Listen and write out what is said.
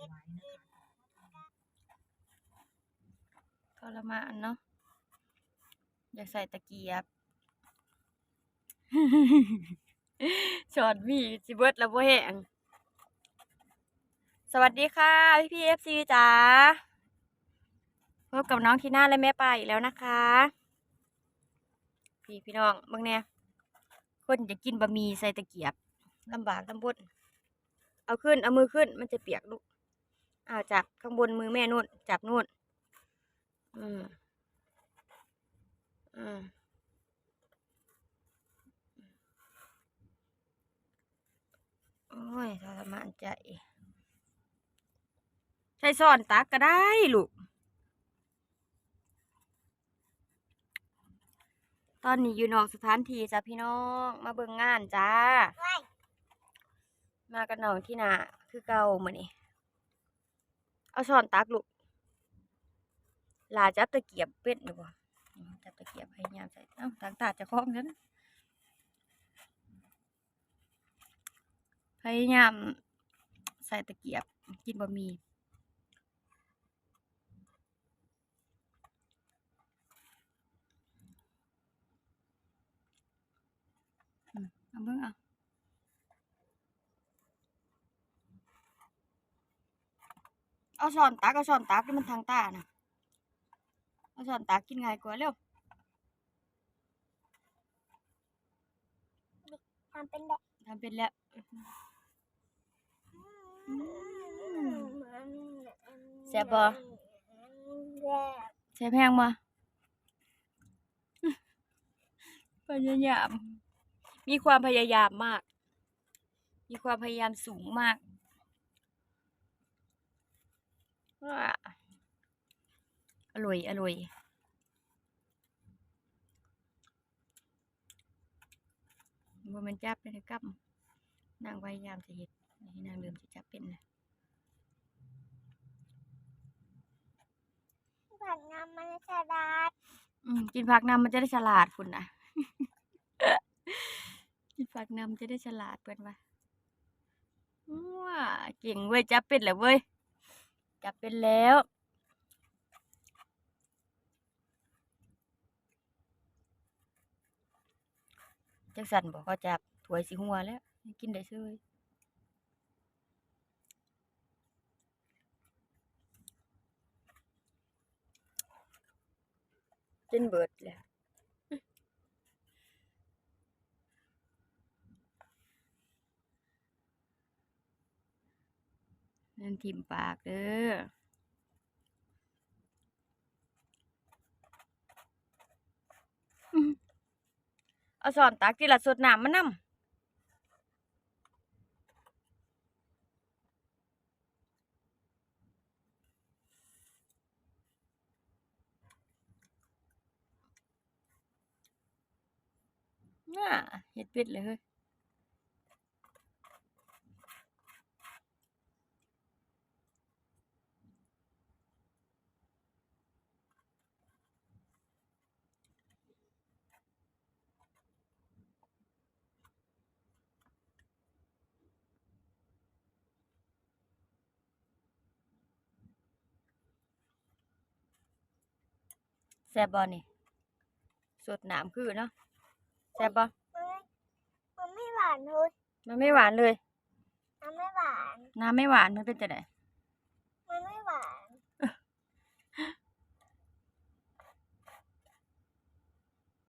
เอาไว้นะคะทรมานเนาะอยากใส่ตะเกียบช็อนมีสิเบิดแล้วบ่แหงสวัสดีค่ะ พี่พีเอฟซีจ๋าพบกับน้องทีน่าและแม่ปาอีกแล้วนะคะ พี่พี่น้องบิ่งเนี่ยคนจะกินบะหมี่ใส่ตะเกียบลำบากลำบนเอาขึ้น เอามือขึ้นมันจะเปียกลูก อ้าวจับข้างบนมือแม่นู่นจับนู่น อืม อืมโอ้ยทรมานใจใช้ซ่อนตักก็ได้ลูก ตอนนี้อยู่นอกสถานที่จ้ะพี่น้อง มาเบิ่งงานจ้า มากันน้องที่นาคือเก่าเหมือนนี่ เอาช้อนตักลูกลาจับตะเกียบเป็ดหรือเปล่าจับตะเกียบพยายามใส่เอ้าทางตาจะคล้องกันนพยายามใส่ตะเกียบกินบะหมี่อืมเอาเบิ่งเอา เอาช้อนตักเอาช้อนตักที่มันทางตาน่ะเอาช้อนตักกินง่ายกว่าเร็วทำเป็นแบบทำเป็นแล้วแซ่บบ่แซ่บใช้แพงมาพยายาม มีความพยายามมาก มีความพยายามสูงมากว้า อร่อย อร่อยบ่แมันจับเลยกับนางพยายามจะเห็ดนี่นางเริ่มจะจับเป็นนะผักน้ำมันสลัดอืม กินผักนำมันจะได้ฉลาดคุณนะกินผักนำจะได้ฉลาดเพื่อนว่าว้าเก่งเว้ยจับเป็นแล้วเว้ย จับเป็นแล้ว จักสันบอกเขาจับถวยสีหัวแล้ว กินได้เซยจนเบิดแล้ว นั่นทิมปากเด้อเอาสอนตักที่ละสดน้ำมานำน่าเฮ็ดเป็ดเลยเฮ้ย แซ่บบ่นี่สดน้ำคือเนาะแซ่บบ่มันไม่มันไม่หวานเลยมันไม่หวานเลยมันไม่หวาน น้ำไม่หวานมันเป็นจะได